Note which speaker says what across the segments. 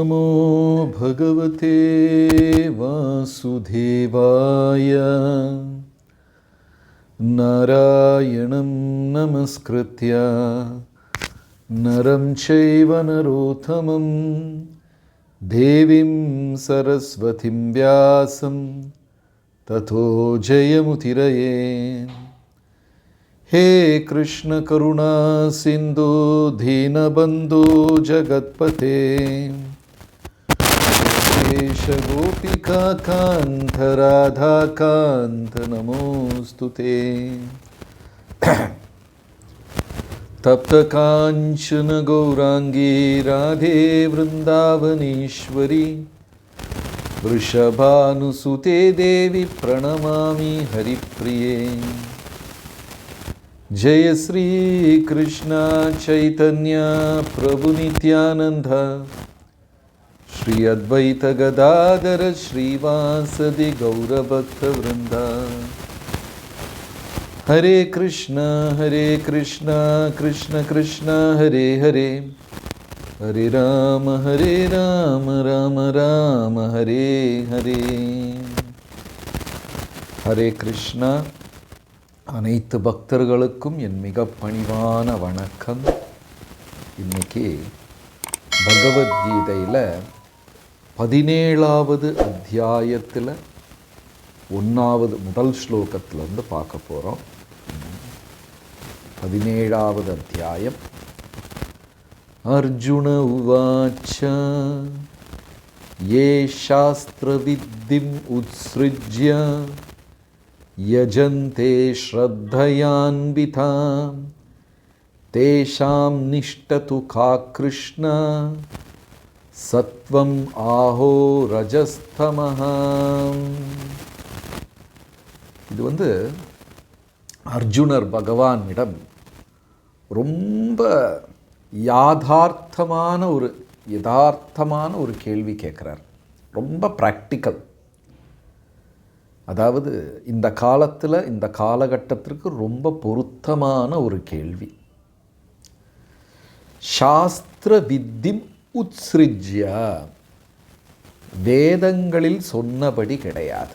Speaker 1: नमो भगवते वासुदेवाय। नारायणं नमस्कृत्य। नरं चैव नरोत्तमं। देवीं सरस्वतीं व्यासं। ततो जयमुतिरये हे कृष्णकरुणा सिन्धु, दीनबन्धो, जगत्पते। गोपिका राधा कांत नमोस्तुते तप्त कांचन गौरांगी, राधे वृंदावनेश्वरी। वृषभानुसुते देवी, प्रणमामि हरिप्रिये। जय श्री कृष्णा चैतन्य प्रभु ಶ್ರೀ ಅದ್ವೈತ ಗದಾಧರ ಶ್ರೀವಾಸದಿ ಗೌರಭಕ್ತ ವೃಂದ ಹರೇ ಕೃಷ್ಣ ಹರೇ ಕೃಷ್ಣ ಕೃಷ್ಣ ಕೃಷ್ಣ ಹರೇ ಹರೇ ಹರೇ ರಾಮ ಹರೇ ರಾಮ ರಾಮ ರಾಮ ಹರೇ ಹರೇ ஹரே கிருஷ்ணா அனைத்து பக்தர்களுக்கும் என் மிக பணிவான வணக்கம் இன்றைக்கி பகவத்கீதையில் பதினேழாவது அத்தியாயத்தில் ஒன்றாவது முதல் ஸ்லோகத்திலேருந்து பார்க்க போகிறோம் பதினேழாவது அத்தியாயம். அர்ஜுன உவாச்ச ஏ சாஸ்திரவித்திம் உத்சிருஜ்ய யஜந்தே ஸ்ரத்தையான்விதா தேஷாம் நிஷ்டது கா சத்வம் ஆஹோ ரஜஸ்தமஹா. இது வந்து அர்ஜுனர் பகவானிடம் ரொம்ப யாதார்த்தமான ஒரு யதார்த்தமான ஒரு கேள்வி கேட்குறார். ரொம்ப ப்ராக்டிக்கல் அதாவது இந்த காலத்தில் இந்த காலகட்டத்திற்கு ரொம்ப பொருத்தமான ஒரு கேள்வி. சாஸ்திர வித்திம் உத்ஸ்ரிஜ்யா. வேதங்களில் சொன்னபடி கிடையாது.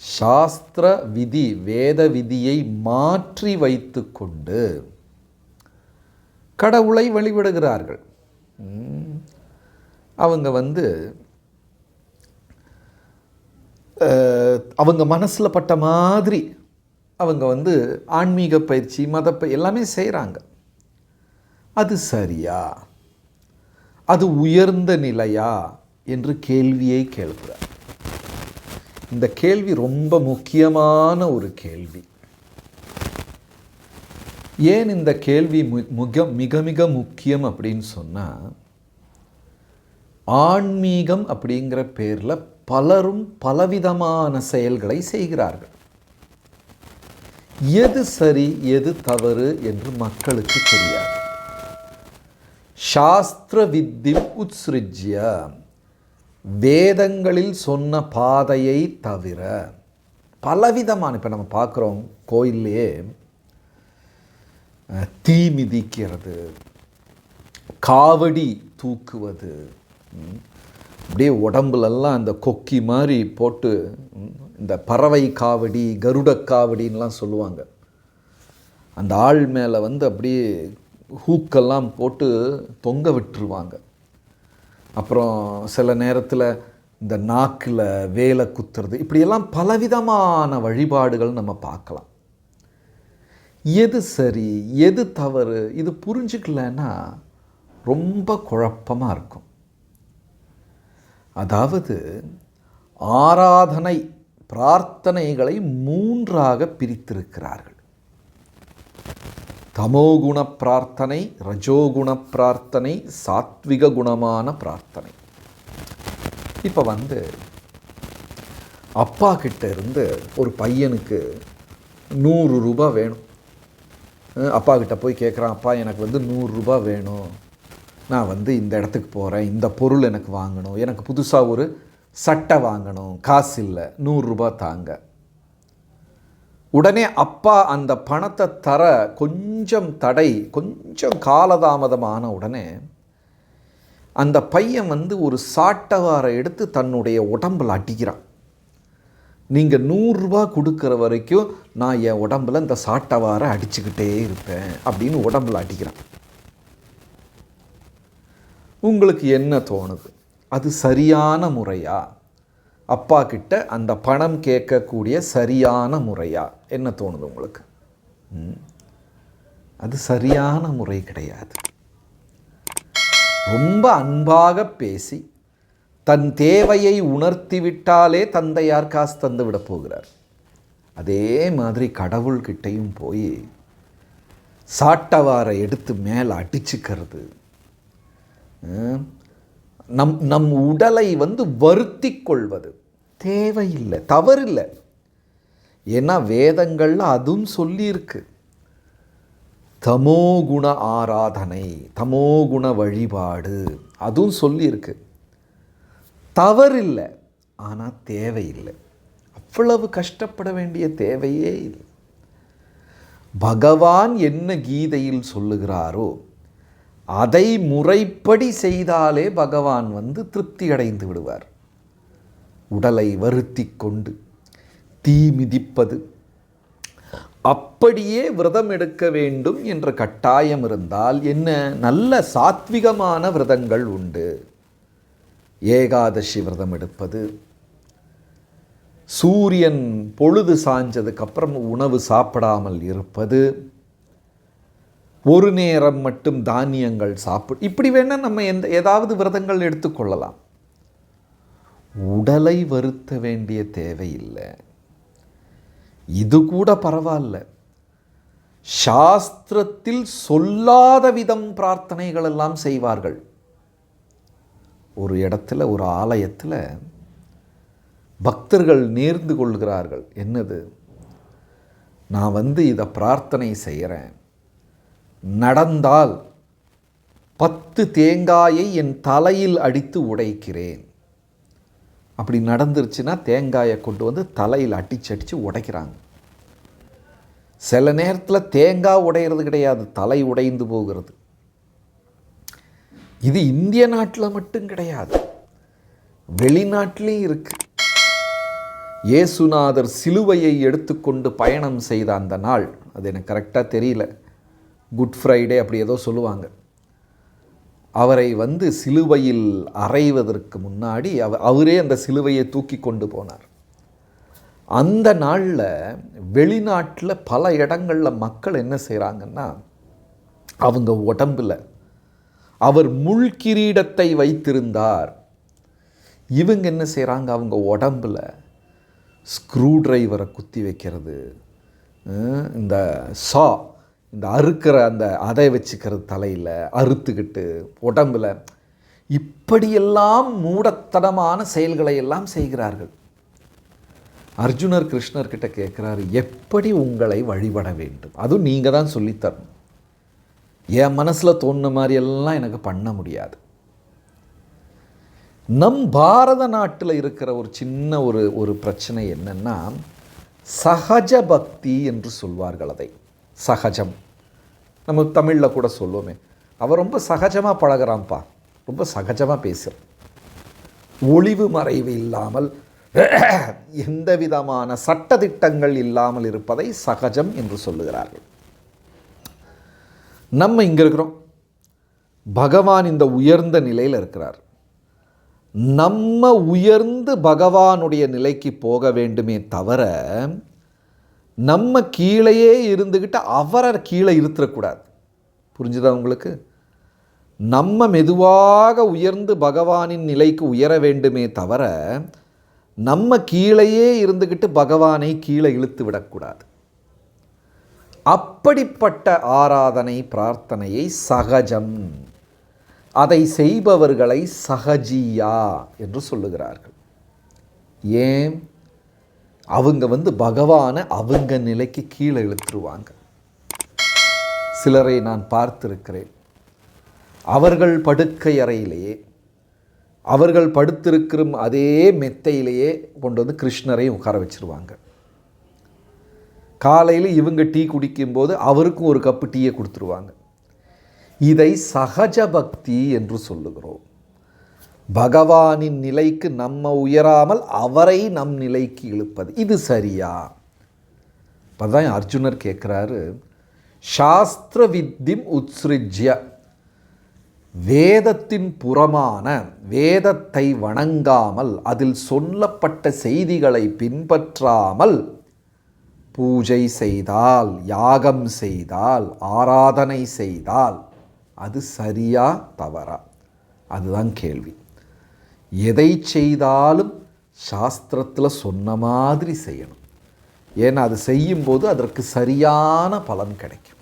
Speaker 1: சாஸ்திர விதி வேத விதியை மாற்றி வைத்து கொண்டு கடவுளை வழிபடுகிறார்கள். அவங்க வந்து அவங்க மனசில் பட்ட மாதிரி அவங்க வந்து ஆன்மீக பயிற்சி மதப்ப எல்லாமே செய்கிறாங்க அது சரியா? அது உயர்ந்த நிலையா என்று கேள்வியை கேள்கிறார் இந்த கேள்வி ரொம்ப முக்கியமான ஒரு கேள்வி. ஏன் இந்த கேள்வி மிக மிக மிக முக்கியம் அப்படின்னு சொன்னால் ஆன்மீகம் அப்படிங்கிற பேரில் பலரும் பலவிதமான செயல்களை செய்கிறார்கள். எது சரி எது தவறு என்று மக்களுக்கு தெரியாது. சாஸ்திர வித்தி உத்ஸ்ருஜ்ய. வேதங்களில் சொன்ன பாதையை தவிர பலவிதமான இப்போ நம்ம பார்க்குறோம் கோயில்லையே தீ மிதிக்கிறது காவடி தூக்குவது அப்படியே உடம்புலெல்லாம் அந்த கொக்கி மாதிரி போட்டு இந்த பறவை காவடி கருட காவடின்லாம் சொல்லுவாங்க. அந்த ஆள் மேலே வந்து அப்படியே ஹூக்கெல்லாம் போட்டு தொங்க விட்டுருவாங்க. அப்புறம் சில நேரத்தில் இந்த நாக்கில் வேலை குத்துறது இப்படியெல்லாம் பலவிதமான வழிபாடுகள் நம்ம பார்க்கலாம். எது சரி எது தவறு இது புரிஞ்சுக்கலன்னா ரொம்ப குழப்பமாக இருக்கும். அதாவது ஆராதனை பிரார்த்தனைகளை மூன்றாக பிரித்திருக்கிறார்கள். தமோகுண பிரார்த்தனை ரஜோகுண பிரார்த்தனை. சாத்விக குணமான பிரார்த்தனை இப்போ வந்து அப்பா கிட்ட இருந்து ஒரு பையனுக்கு நூறு ரூபாய் வேணும். அப்பா கிட்ட போய் கேட்குறான் அப்பா எனக்கு வந்து நூறுரூபா வேணும். நான் வந்து இந்த இடத்துக்கு போகிறேன் இந்த பொருள் எனக்கு வாங்கணும். எனக்கு புதுசாக ஒரு சட்டை வாங்கணும். காசு இல்லை. நூறுரூபா தாங்க. உடனே அப்பா அந்த பணத்தை தர கொஞ்சம் தடை கொஞ்சம் காலதாமதமான உடனே அந்த பையன் வந்து ஒரு சாட்டவாரை எடுத்து தன்னுடைய உடம்பில் அடிக்கிறான். நீங்கள் நூறுரூவா கொடுக்குற வரைக்கும் நான் என் உடம்புல இந்த சாட்டவாரை அடிச்சுக்கிட்டே இருப்பேன் அப்படின்னு உடம்புல அடிக்கிறான். உங்களுக்கு என்ன தோணுது? அது சரியான முறையா? அப்பா கிட்ட அந்த பணம் கேட்கக்கூடிய சரியான முறையா? என்ன தோணுது உங்களுக்கு? ம். அது சரியான முறை கிடையாது. ரொம்ப அன்பாக பேசி தன் தேவையை உணர்த்தி விட்டாலே தந்தையார் காசு தந்து விட போகிறார்? அதே மாதிரி கடவுள்கிட்டையும் போய் சாட்டவாரை எடுத்து மேலே அடிச்சுக்கிறது. நம் நம் உடலை வந்து வருத்தி கொள்வது. தேவையில்லை தவறில்லை. ஏன்னா வேதங்களில் அதுவும் சொல்லியிருக்கு. தமோகுண ஆராதனை தமோகுண வழிபாடு அதுவும் சொல்லியிருக்கு. தவறில்லை ஆனால் தேவையில்லை. அவ்வளவு கஷ்டப்பட வேண்டிய தேவையே இல்லை. பகவான் என்ன கீதையில் சொல்லுகிறாரோ அதை முறைப்படி செய்தாலே பகவான் வந்து திருப்தி அடைந்து விடுவார். உடலை வருத்தி கொண்டு தீ மிதிப்பது. அப்படியே விரதம் எடுக்க வேண்டும் என்ற கட்டாயம் இருந்தால் என்ன? நல்ல சாத்விகமான விரதங்கள் உண்டு. ஏகாதசி விரதம் எடுப்பது. சூரியன் பொழுது சாஞ்சதுக்கு அப்புறம் உணவு சாப்பிடாமல் இருப்பது. ஒரு நேரம் மட்டும் தானியங்கள் சாப்பிடு. இப்படி வேணால் நம்ம எந்த ஏதாவது விரதங்கள் எடுத்துக்கொள்ளலாம் உடலை வருத்த வேண்டிய தேவையில்லை இது கூட பரவாயில்ல சாஸ்திரத்தில் சொல்லாத விதம் பிரார்த்தனைகள் எல்லாம் செய்வார்கள். ஒரு இடத்துல ஒரு ஆலயத்தில் பக்தர்கள் நேர்ந்து கொள்கிறார்கள். என்னது? நான் வந்து இதை பிரார்த்தனை செய்கிறேன் நடந்தால் பத்து தேங்காயை என் தலையில் அடித்து உடைக்கிறேன். அப்படி நடந்துருச்சுன்னா தேங்காயை கொண்டு வந்து தலையில் அடிச்சு அடித்து உடைக்கிறாங்க. சில நேரத்தில் தேங்காய் உடையிறது கிடையாது தலை உடைந்து போகிறது. இது இந்திய நாட்டில் மட்டும் கிடையாது. வெளிநாட்டிலையும் இருக்கு. இயேசுநாதர் சிலுவையை எடுத்துக்கொண்டு பயணம் செய்த அந்த நாள் அது எனக்கு கரெக்டாக தெரியல. குட் ஃப்ரைடே அப்படி ஏதோ சொல்லுவாங்க. அவரை வந்து சிலுவையில் அறைவதற்கு முன்னாடி அவ அவரே அந்த சிலுவையை தூக்கி கொண்டு போனார். அந்த நாளில் வெளிநாட்டில் பல இடங்களில் மக்கள் என்ன செய்கிறாங்கன்னா அவங்க உடம்பில் அவர் முள் கிரீடத்தை வைத்திருந்தார். இவங்க என்ன செய்கிறாங்க அவங்க உடம்புல ஸ்க்ரூ டிரைவரை குத்தி வைக்கிறது இந்த சா இந்த அறுக்கிற அந்த அதை வச்சுக்கிறது தலையில் அறுத்துக்கிட்டு உடம்புல இப்படியெல்லாம் மூடத்தனமான செயல்களை எல்லாம் செய்கிறார்கள். அர்ஜுனர் கிருஷ்ணர்கிட்ட கேட்குறாரு எப்படி உங்களை வழிபட வேண்டும்? அதுவும் நீங்கள் தான் சொல்லித்தரணும். என் மனசில் தோணுன மாதிரி எல்லாம் எனக்கு பண்ண முடியாது. நம் பாரத நாட்டில் இருக்கிற ஒரு சின்ன ஒரு ஒரு பிரச்சனை என்னென்னா சகஜ பக்தி என்று சொல்வார்கள் அதை. சகஜம். நம்ம தமிழில் கூட சொல்லுவோமே அவன் ரொம்ப சகஜமாக பழகுறான்ப்பா. ரொம்ப சகஜமாக பேசுகிறான் ஒளிவு மறைவு இல்லாமல் எந்த விதமான சட்டத்திட்டங்கள் இல்லாமல் இருப்பதை சகஜம் என்று சொல்லுகிறார்கள். நம்ம இங்கே இருக்கிறோம். பகவான் இந்த உயர்ந்த நிலையில் இருக்கிறார். நம்ம உயர்ந்து பகவானுடைய நிலைக்கு போக வேண்டுமே தவிர நம்ம கீழேயே இருந்துக்கிட்டு அவரை கீழே இருத்துறக்கூடாது புரிஞ்சுதா உங்களுக்கு? நம்ம மெதுவாக உயர்ந்து பகவானின் நிலைக்கு உயர வேண்டுமே தவிர நம்ம கீழேயே இருந்துக்கிட்டு பகவானை கீழே இழுத்து விடக்கூடாது. அப்படிப்பட்ட ஆராதனை பிரார்த்தனையை சகஜம். அதை செய்பவர்களை சகஜியா என்று சொல்லுகிறார்கள். ஏன்? அவங்க வந்து பகவானை அவங்க நிலைக்கு கீழே இழுத்துருவாங்க. சிலரை நான் பார்த்திருக்கிறேன். அவர்கள் படுக்கை அறையிலேயே அவர்கள் படுத்திருக்கிற அதே மெத்தையிலேயே கொண்டு வந்து கிருஷ்ணரையும் உட்கார வச்சுருவாங்க. காலையில் இவங்க டீ குடிக்கும்போது அவருக்கும் ஒரு கப்பு டீயை கொடுத்துருவாங்க. இதை சகஜ பக்தி என்று சொல்லுகிறோம். பகவானின் நிலைக்கு நம்ம உயராமல் அவரை நம் நிலைக்கு இழுப்பது. இது சரியா? அப்பதான் அர்ஜுனர் கேட்குறாரு சாஸ்திர வித்திம் உத்ஸ்ருஜ்ய வேதத்தின் புறமான வேதத்தை வணங்காமல் அதில் சொல்லப்பட்ட செய்திகளை பின்பற்றாமல் பூஜை செய்தால் யாகம் செய்தால் ஆராதனை செய்தால் அது சரியா தவறா? அதுதான் கேள்வி. எதை செய்தாலும் சாஸ்திரத்தில் சொன்ன மாதிரி செய்யணும். ஏன்னா அது செய்யும்போது அதற்கு சரியான பலன் கிடைக்கும்.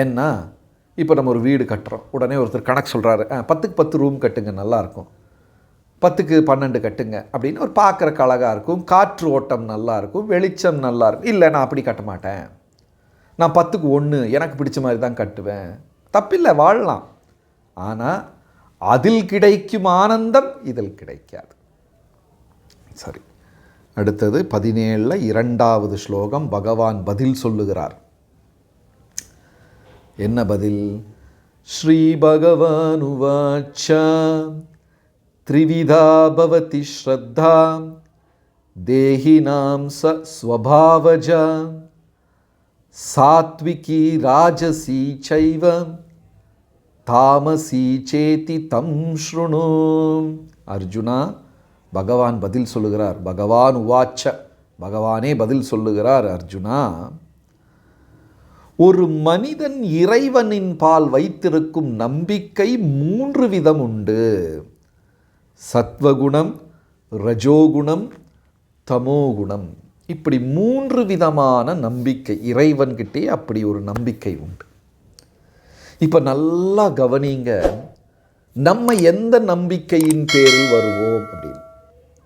Speaker 1: ஏன்னா இப்போ நம்ம ஒரு வீடு கட்டுறோம். உடனே ஒருத்தர் கணக்கு சொல்கிறாரு பத்துக்கு பத்து ரூம் கட்டுங்க நல்லாயிருக்கும் பத்துக்கு பன்னெண்டு கட்டுங்க அப்படின்னு ஒரு பார்க்குறக்கு அழகாக இருக்கும். காற்று ஓட்டம் நல்லாயிருக்கும் வெளிச்சம் நல்லாயிருக்கும் இல்லை நான் அப்படி கட்ட மாட்டேன். நான் பத்துக்கு ஒன்று எனக்கு பிடிச்ச மாதிரி தான் கட்டுவேன். தப்பில்லை வாழலாம். ஆனால் அதில் கிடைக்கும் ஆனந்தம் இதில் கிடைக்காது. சரி. அடுத்தது பதினேழில் இரண்டாவது ஸ்லோகம் பகவான் பதில் சொல்லுகிறார். என்ன பதில்? ஸ்ரீ பகவான் த்ரிவிதா பவதி ஸ்ரத்தா தேஹினாம் ச ஸ்வபாவஜா சாத்விகி ராஜசி சைவம் தாமசி சேதி தம் ஸ்ருணு. அர்ஜுனா பகவான் பதில் சொல்லுகிறார். பகவான் உவாச்ச. பகவானே பதில் சொல்லுகிறார் அர்ஜுனா. ஒரு மனிதன் இறைவனின் பால் வைத்திருக்கும் நம்பிக்கை மூன்று விதம் உண்டு. சத்வகுணம் ரஜோகுணம் தமோகுணம். இப்படி மூன்று விதமான நம்பிக்கை இறைவன்கிட்டே அப்படி ஒரு நம்பிக்கை உண்டு. இப்போ நல்லா கவனிங்க. நம்ம எந்த நம்பிக்கையின் பேரில் வருவோம் அப்படின்னு.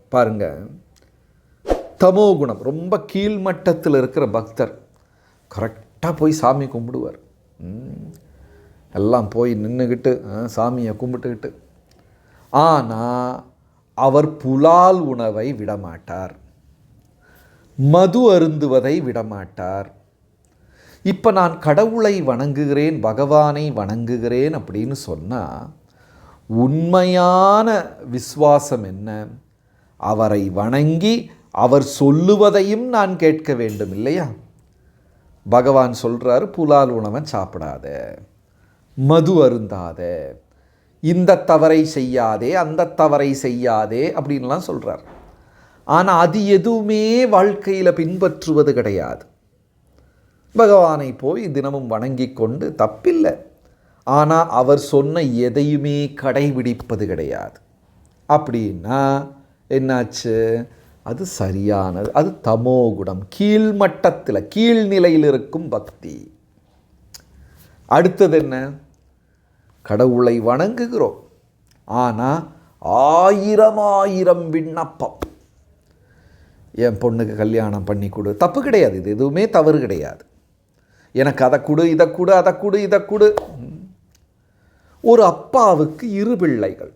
Speaker 1: பாருங்க. தமோகுணம் ரொம்ப கீழ்மட்டத்தில் இருக்கிற பக்தர் கரெக்டாக போய் சாமி கும்பிடுவார். ம். எல்லாம் போய் நின்றுக்கிட்டு சாமியை கும்பிட்டுக்கிட்டு. ஆனால் அவர் புலால் உணவை விடமாட்டார். மது அருந்துவதை விடமாட்டார். இப்போ நான் கடவுளை வணங்குகிறேன் பகவானை வணங்குகிறேன் அப்படின்னு சொன்னால் உண்மையான விசுவாசம் என்ன? அவரை வணங்கி அவர் சொல்லுவதையும் நான் கேட்க வேண்டும் இல்லையா? பகவான் சொல்கிறாரு புலால் உணவன் சாப்பிடாத மது அருந்தாத இந்த தவறை செய்யாதே அந்த தவறை செய்யாதே அப்படின்லாம் சொல்கிறார் ஆனால் அது எதுவுமே வாழ்க்கையில் பின்பற்றுவது கிடையாது. பகவானை போய் தினமும் வணங்கி கொண்டு தப்பில்லை. ஆனால் அவர் சொன்ன எதையுமே கடைபிடிப்பது கிடையாது. அப்படின்னா என்னாச்சு? அது சரியானது. அது தமோகுணம் கீழ்மட்டத்தில் கீழ்நிலையில் இருக்கும் பக்தி. அடுத்தது என்ன? கடவுளை வணங்குகிறோம். ஆனால் ஆயிரம் ஆயிரம் விண்ணப்பம். என் பொண்ணுக்கு கல்யாணம் பண்ணி கொடு. தப்பு கிடையாது. இது எதுவுமே தவறு கிடையாது. எனக்கு அதை கொடு இதை கொடு அதை கொடு இதை கொடு. ஒரு அப்பாவுக்கு இரு பிள்ளைகள்.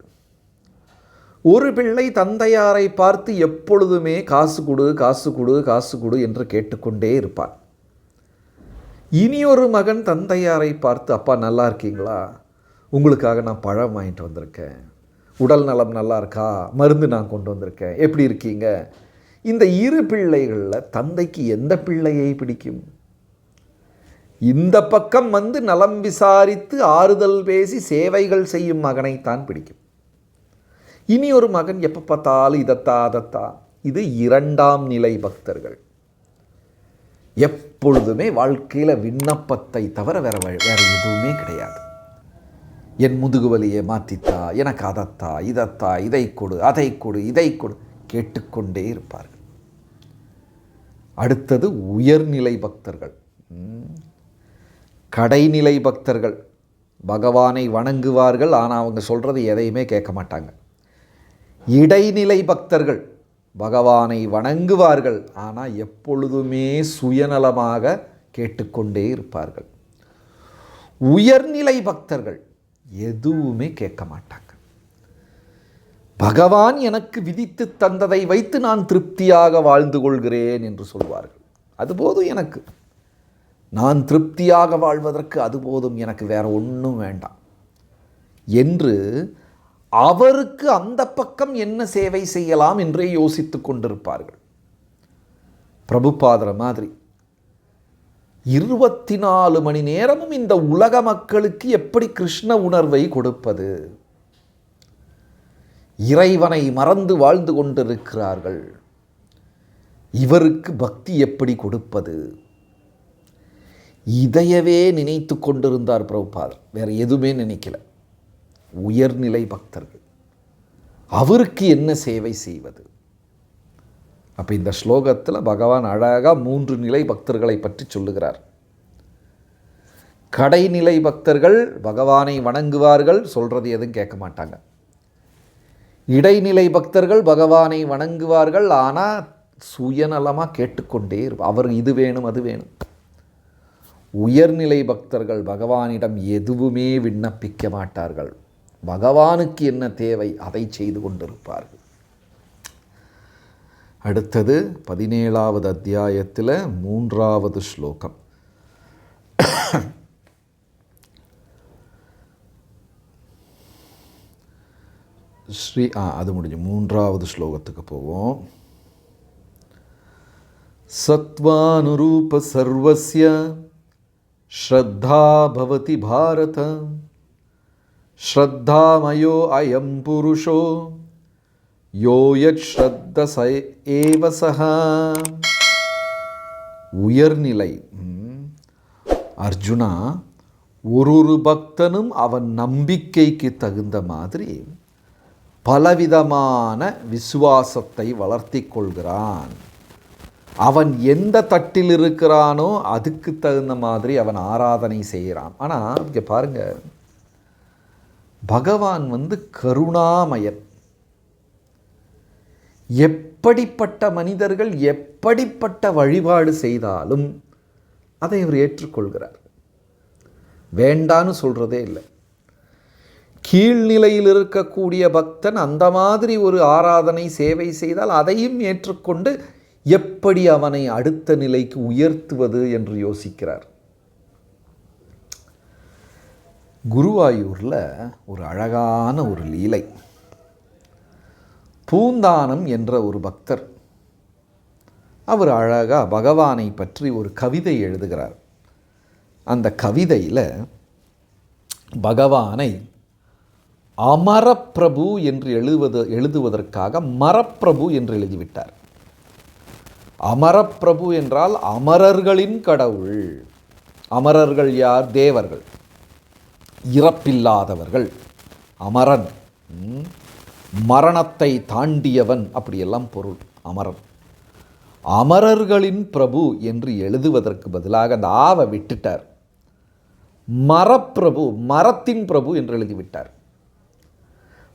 Speaker 1: ஒரு பிள்ளை தந்தையாரை பார்த்து எப்பொழுதுமே காசு கொடு காசு கொடு காசு கொடு என்று கேட்டுக்கொண்டே இருப்பான் இனி ஒரு மகன் தந்தையாரை பார்த்து அப்பா நல்லா இருக்கீங்களா? உங்களுக்காக நான் பழம் வாங்கிட்டு வந்திருக்கேன். உடல் நலம் நல்லா இருக்கா? மருந்து நான் கொண்டு வந்திருக்கேன். எப்படி இருக்கீங்க? இந்த இரு பிள்ளைகளில் தந்தைக்கு எந்த பிள்ளையை பிடிக்கும்? இந்த பக்கம் வந்து நலம் விசாரித்து ஆறுதல் பேசி சேவைகள் செய்யும் மகனைத்தான் பிடிக்கும். இனி ஒரு மகன் எப்போ பார்த்தாலும் இதத்தா அதத்தா. இது இரண்டாம் நிலை பக்தர்கள். எப்பொழுதுமே வாழ்க்கையில் விண்ணப்பத்தை தவிர வேற வேறு எதுவுமே கிடையாது. என் முதுகுவலியை மாற்றித்தா எனக்கு அதத்தா இதத்தா இதை கொடு அதை கொடு இதை கொடு கேட்டுக்கொண்டே இருப்பார்கள். அடுத்தது உயர்நிலை பக்தர்கள். கடைநிலை பக்தர்கள் பகவானை வணங்குவார்கள் ஆனால் அவங்க சொல்கிறது எதையுமே கேட்க மாட்டாங்க. இடைநிலை பக்தர்கள் பகவானை வணங்குவார்கள் ஆனால் எப்பொழுதுமே சுயநலமாக கேட்டுக்கொண்டே இருப்பார்கள். உயர்நிலை பக்தர்கள் எதுவுமே கேட்க மாட்டாங்க. பகவான் எனக்கு விதித்து தந்ததை வைத்து நான் திருப்தியாக வாழ்ந்து கொள்கிறேன் என்று சொல்வார்கள். அது போதும் எனக்கு நான் திருப்தியாக வாழ்வதற்கு அது போதும் எனக்கு வேற ஒன்றும் வேண்டாம். என்று அவருக்கு அந்த பக்கம் என்ன சேவை செய்யலாம் என்றே யோசித்து கொண்டிருப்பார்கள். பிரபுபாதர மாதிரி. இருபத்தி நாலு மணி நேரமும் இந்த உலக மக்களுக்கு எப்படி கிருஷ்ண உணர்வை கொடுப்பது? இறைவனை மறந்து வாழ்ந்து கொண்டிருக்கிறார்கள். இவருக்கு பக்தி எப்படி கொடுப்பது? இதையவே நினைத்து கொண்டிருந்தார் பிரபுபாதர். வேற எதுவுமே நினைக்கல. உயர்நிலை பக்தர்கள். அவருக்கு என்ன சேவை செய்வது? அப்போ இந்த ஸ்லோகத்தில் பகவான் அழகாக மூன்று நிலை பக்தர்களை பற்றி சொல்லுகிறார். கடைநிலை பக்தர்கள் பகவானை வணங்குவார்கள் சொல்கிறது எதுவும் கேட்க மாட்டாங்க. இடைநிலை பக்தர்கள் பகவானை வணங்குவார்கள் ஆனால் சுயநலமாக கேட்டுக்கொண்டே இருப்பார் அவர் இது வேணும் அது வேணும். உயர்நிலை பக்தர்கள் பகவானிடம் எதுவுமே விண்ணப்பிக்க மாட்டார்கள். பகவானுக்கு என்ன தேவை அதை செய்து கொண்டிருப்பார்கள். அடுத்தது பதினேழாவது அத்தியாயத்தில் மூன்றாவது ஸ்லோகம். ஸ்ரீ ஆ அது முடிஞ்சு. மூன்றாவது ஸ்லோகத்துக்கு போவோம். சத்வானுரூப சர்வசிய श्रद्धा भवति भारत। பாரத अयं அயம் புருஷோ யோயத் ஸ்ரத்த ச உயர்நிலை அர்ஜுனா ஒரு ஒரு பக்தனும் அவன் நம்பிக்கைக்கு தகுந்த மாதிரி பலவிதமான விசுவாசத்தை வளர்த்தி கொள்கிறான். அவன் எந்த தட்டில் இருக்கிறானோ அதுக்கு தகுந்த மாதிரி அவன் ஆராதனை செய்கிறான். ஆனால் இங்கே பாருங்க. பகவான் வந்து கருணாமயன். எப்படிப்பட்ட மனிதர்கள் எப்படிப்பட்ட வழிபாடு செய்தாலும் அதை அவர் ஏற்றுக்கொள்கிறார். வேண்டான்னு சொல்கிறதே இல்லை. கீழ்நிலையில் இருக்கக்கூடிய பக்தன் அந்த மாதிரி ஒரு ஆராதனை சேவை செய்தால் அதையும் ஏற்றுக்கொண்டு எப்படி அவனை அடுத்த நிலைக்கு உயர்த்துவது என்று யோசிக்கிறார். குருவாயூரில் ஒரு அழகான ஒரு லீலை. பூந்தானம் என்ற ஒரு பக்தர். அவர் அழகாக பகவானை பற்றி ஒரு கவிதை எழுதுகிறார். அந்த கவிதையில் பகவானை அமரப்பிரபு என்று எழுதுவது எழுதுவதற்காக மரப்பிரபு என்று எழுதிவிட்டார். அமரப்பிரபு என்றால் அமரர்களின் கடவுள். அமரர்கள் யார்? தேவர்கள். இறப்பில்லாதவர்கள். அமரன். மரணத்தை தாண்டியவன் அப்படியெல்லாம் பொருள். அமரன். அமரர்களின் பிரபு என்று எழுதுவதற்கு பதிலாக அந்த ஆவை விட்டுட்டார். மரப்பிரபு மரத்தின் பிரபு என்று எழுதிவிட்டார்.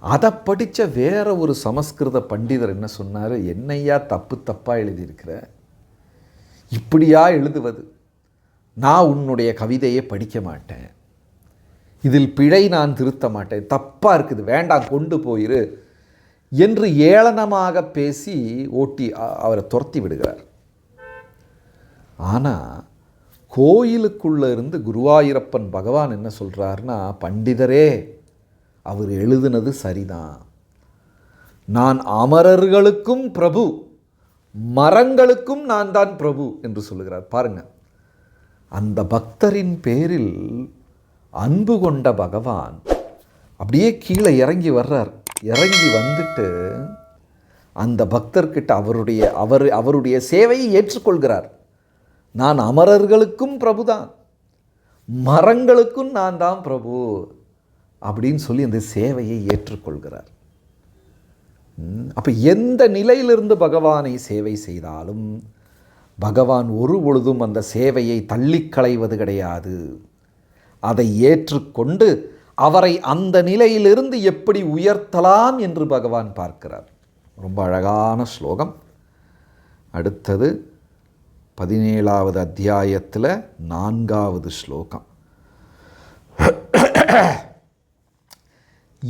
Speaker 1: அதை படித்த வேற ஒரு சமஸ்கிருத பண்டிதர் என்ன சொன்னார்? என்னையா தப்பு தப்பாக எழுதியிருக்கிற? இப்படியா எழுதுவது? நான் உன்னுடைய கவிதையை படிக்க மாட்டேன். இதில் பிழை நான் திருத்த மாட்டேன். தப்பாக இருக்குது. வேண்டாம் கொண்டு போயிரு என்று ஏளனமாக பேசி ஓட்டி அ- அவரை துரத்தி விடுகிறார். ஆனால் கோயிலுக்குள்ளே இருந்து குருவாயூரப்பன் பகவான் என்ன சொல்கிறாருன்னா பண்டிதரே அவர் எழுதுனது சரிதான். நான் அமரர்களுக்கும் பிரபு மரங்களுக்கும் நான் தான் பிரபு என்று சொல்லுகிறார். பாருங்க அந்த பக்தரின் பேரில் அன்பு கொண்ட பகவான் அப்படியே கீழே இறங்கி வர்றார். இறங்கி வந்துட்டு அந்த பக்தர்கிட்ட அவருடைய அவர் அவருடைய சேவையை ஏற்றுக்கொள்கிறார். நான் அமரர்களுக்கும் பிரபுதான் மரங்களுக்கும் நான் தான் பிரபு. அப்படின்னு சொல்லி அந்த சேவையை ஏற்றுக்கொள்கிறார். அப்போ எந்த நிலையிலிருந்து பகவானை சேவை செய்தாலும் பகவான் ஒரு பொழுதும் அந்த சேவையை தள்ளிக் களைவது கிடையாது. அதை ஏற்றுக்கொண்டு அவரை அந்த நிலையிலிருந்து எப்படி உயர்த்தலாம் என்று பகவான் பார்க்கிறார். ரொம்ப அழகான ஸ்லோகம். அடுத்தது பதினேழாவது அத்தியாயத்தில் நான்காவது ஸ்லோகம்.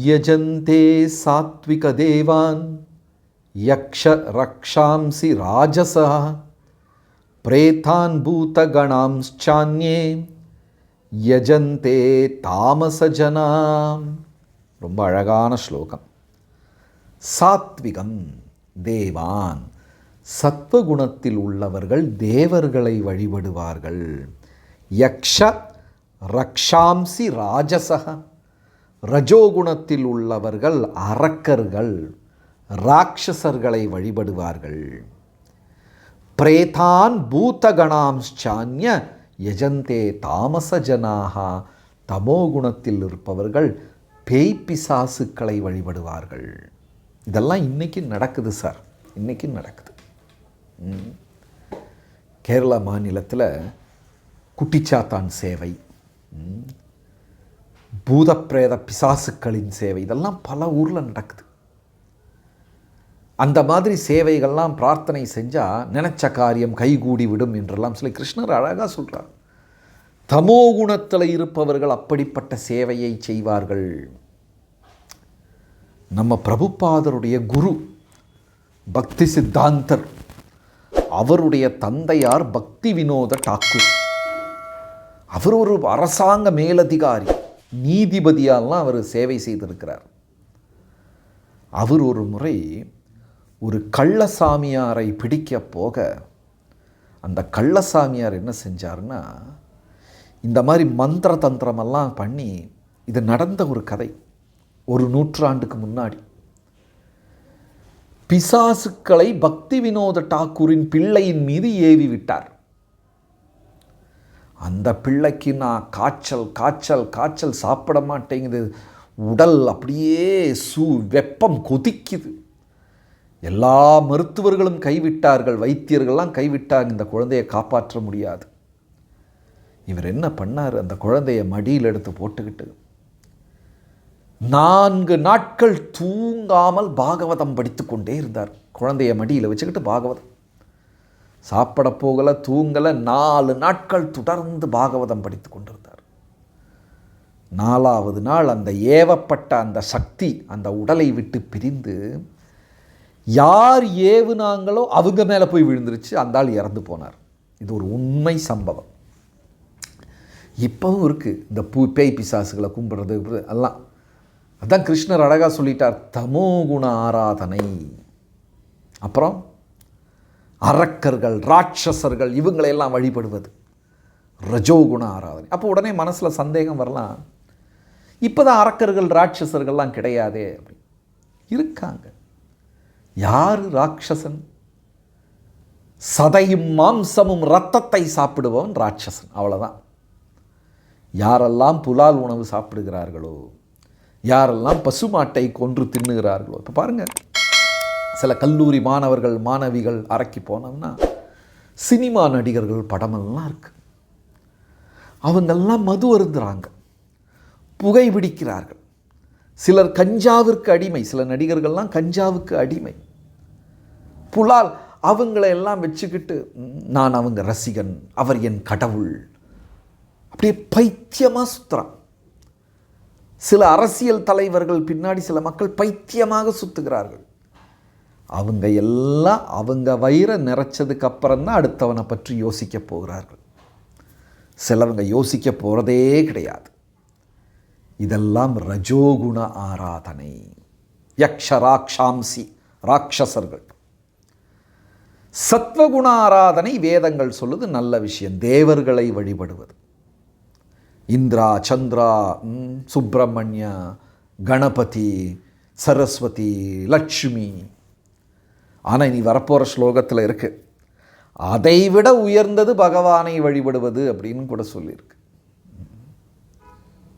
Speaker 1: யஜந்தே சாத்விக தேவான் யக்ஷ ரக்ஷாம்சி ராஜசா பிரேதான் பூதகணாம்ச்சான்யே யஜந்தே தாமச ஜனாம் ரொம்ப அழகான ஸ்லோகம். சாத்விகம் தேவான் சத்வகுணத்தில் உள்ளவர்கள் தேவர்களை வழிபடுவார்கள். யக்ஷ ரக்ஷாம்சி ராஜசக ரஜோகுணத்தில் உள்ளவர்கள் அரக்கர்கள் ராட்சசர்களை வழிபடுவார்கள். பிரேதான் பூதகணாம்ச்சான்ய யஜந்தே தாமச ஜனாக தமோகுணத்தில் இருப்பவர்கள் பேய் பிசாசுக்களை வழிபடுவார்கள். இதெல்லாம் இன்னைக்கு நடக்குது சார். இன்றைக்கி நடக்குது. கேரள கேரளா மாநிலத்தில் குட்டிச்சாத்தான் சேவை. பூதப்பிரேத பிசாசுக்களின் சேவை. இதெல்லாம் பல ஊரில் நடக்குது. அந்த மாதிரி சேவைகள்லாம் பிரார்த்தனை செஞ்சால் நினச்ச காரியம் கைகூடி விடும் என்றெல்லாம் சொல்லி கிருஷ்ணர் அழகாக சொல்கிறார் தமோ குணத்தில் இருப்பவர்கள் அப்படிப்பட்ட சேவையை செய்வார்கள். நம்ம பிரபுபாதருடைய குரு பக்தி சித்தாந்தர் அவருடைய தந்தையார் பக்தி வினோத டாக்கூர். அவர் ஒரு அரசாங்க மேலதிகாரி. நீதிபதியாலாம் அவர் சேவை செய்திருக்கிறார். அவர் ஒரு முறை ஒரு கள்ளசாமியாரை பிடிக்க போக அந்த கள்ளசாமியார் என்ன செஞ்சார்னா இந்த மாதிரி மந்திர தந்திரமெல்லாம் பண்ணி இது நடந்த ஒரு கதை ஒரு நூற்றாண்டுக்கு முன்னாடி. பிசாசுக்களை பக்தி வினோத டாக்கூரின் பிள்ளையின் மீது ஏவி விட்டார். அந்த பிள்ளைக்கு நான் காய்ச்சல் காய்ச்சல் காய்ச்சல் சாப்பிட மாட்டேங்குது. உடல் அப்படியே சூ வெப்பம் கொதிக்குது. எல்லா மருத்துவர்களும் கைவிட்டார்கள் வைத்தியர்கள்லாம் கைவிட்டாங்க இந்த குழந்தையை காப்பாற்ற முடியாது. இவர் என்ன பண்ணார்? அந்த குழந்தைய மடியில் எடுத்து போட்டுக்கிட்டு நான்கு நாட்கள் தூங்காமல் பாகவதம் படித்து கொண்டே இருந்தார். குழந்தைய மடியில் வச்சுக்கிட்டு பாகவதம். சாப்பிட போகலை தூங்கலை நாலு நாட்கள் தொடர்ந்து பாகவதம் படித்து கொண்டிருந்தார். நாலாவது நாள் அந்த ஏவப்பட்ட அந்த சக்தி அந்த உடலை விட்டு பிரிந்து யார் ஏவுனாங்களோ அவங்க மேலே போய் விழுந்துருச்சு அந்த ஆள் இறந்து போனார். இது ஒரு உண்மை சம்பவம். இப்போவும் இருக்குது இந்த பூ பேய் பிசாசுகளை கும்பிட்றது எல்லாம். அதான் கிருஷ்ணர் அழகாக சொல்லிட்டார் தமோகுண ஆராதனை. அப்புறம்? அரக்கர்கள் ராட்சசர்கள் இவங்களையெல்லாம் வழிபடுவது. ரஜோகுண ஆராதனை. அப்போ உடனே மனசில் சந்தேகம் வரலாம். இப்போ தான் அரக்கர்கள் ராட்சசர்கள்லாம் கிடையாதே அப்படி இருக்காங்க. யார் ராட்சசன்? சதையும் மாம்சமும் ரத்தத்தை சாப்பிடுபவன் ராட்சசன். அவ்வளோதான் யாரெல்லாம் புலால் உணவு சாப்பிடுகிறார்களோ யாரெல்லாம் பசுமாட்டை கொன்று தின்னுகிறார்களோ இப்போ பாருங்கள் சில கல்லூரி மாணவர்கள் மாணவிகள் அரைக்கி போனோம்னா சினிமா நடிகர்கள் படமெல்லாம் இருக்குது அவங்கெல்லாம் மது அருந்துறாங்க. புகை பிடிக்கிறார்கள். சிலர் கஞ்சாவிற்கு அடிமை. சில நடிகர்கள்லாம் கஞ்சாவுக்கு அடிமை. புலால் அவங்கள எல்லாம் வச்சுக்கிட்டு நான் அவங்க ரசிகன். அவர் என் கடவுள். அப்படியே பைத்தியமாக சுற்றுறான் சில அரசியல் தலைவர்கள் பின்னாடி சில மக்கள் பைத்தியமாக சுத்துகிறார்கள். அவங்க எல்லாம் அவங்க வயிறை நிறைச்சதுக்கு அப்புறம் தான் அடுத்தவனை பற்றி யோசிக்க போகிறார்கள். சிலவங்க யோசிக்க போகிறதே கிடையாது. இதெல்லாம் ரஜோகுண ஆராதனை. யக்ஷ ராக்ஷாம்சி ராட்சசர்கள். சத்வகுண ஆராதனை வேதங்கள் சொல்லுது நல்ல விஷயம். தேவர்களை வழிபடுவது. இந்திரா சந்திரா ம், சுப்பிரமணிய கணபதி சரஸ்வதி லட்சுமி ஆனால் இனி வரப்போகிற ஸ்லோகத்தில் இருக்குது அதை விட உயர்ந்தது பகவானை வழிபடுவது அப்படின்னு கூட சொல்லியிருக்கு.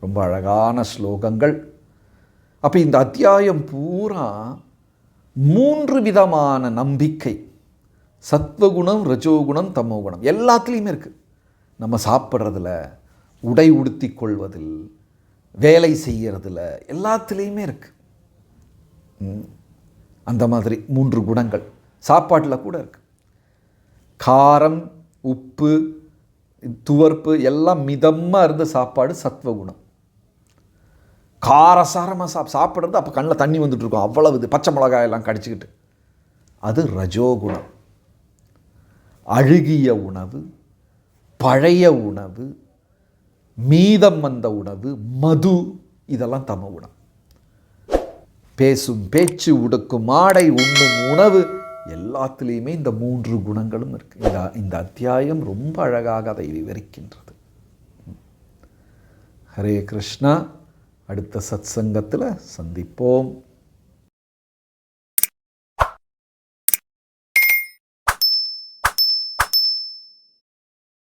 Speaker 1: ரொம்ப அழகான ஸ்லோகங்கள். அப்போ இந்த அத்தியாயம் பூரா மூன்று விதமான நம்பிக்கை. சத்வகுணம் ரஜோகுணம் தமோகுணம் எல்லாத்துலேயுமே இருக்குது நம்ம சாப்பிட்றதுல உடை உடுத்தி கொள்வதில் வேலை செய்கிறதுல எல்லாத்துலேயுமே இருக்குது அந்த மாதிரி மூன்று குணங்கள் சாப்பாட்டில் கூட இருக்குது காரம் உப்பு துவர்ப்பு எல்லாம் மிதமாக இருந்த சாப்பாடு சத்வகுணம் காரசாரமாக சாப் சாப்பிட்றது அப்போ கண்ணில் தண்ணி வந்துட்டுருக்கும் அவ்வளவு இது. பச்சை மிளகாய் எல்லாம் கடிச்சிக்கிட்டு. அது ரஜோகுணம் அழுகிய உணவு பழைய உணவு மீதம் வந்த உணவு மது இதெல்லாம் தம உணவு பேசும் பேச்சு உடுக்கும் ஆடை உண்ணும் உணவு எல்லாத்துலேயுமே இந்த மூன்று குணங்களும் இருக்கு. இந்த இந்த அத்தியாயம் ரொம்ப அழகாக அதை விவரிக்கின்றது. ஹரே கிருஷ்ணா அடுத்த சத்சங்கத்தில் சந்திப்போம்.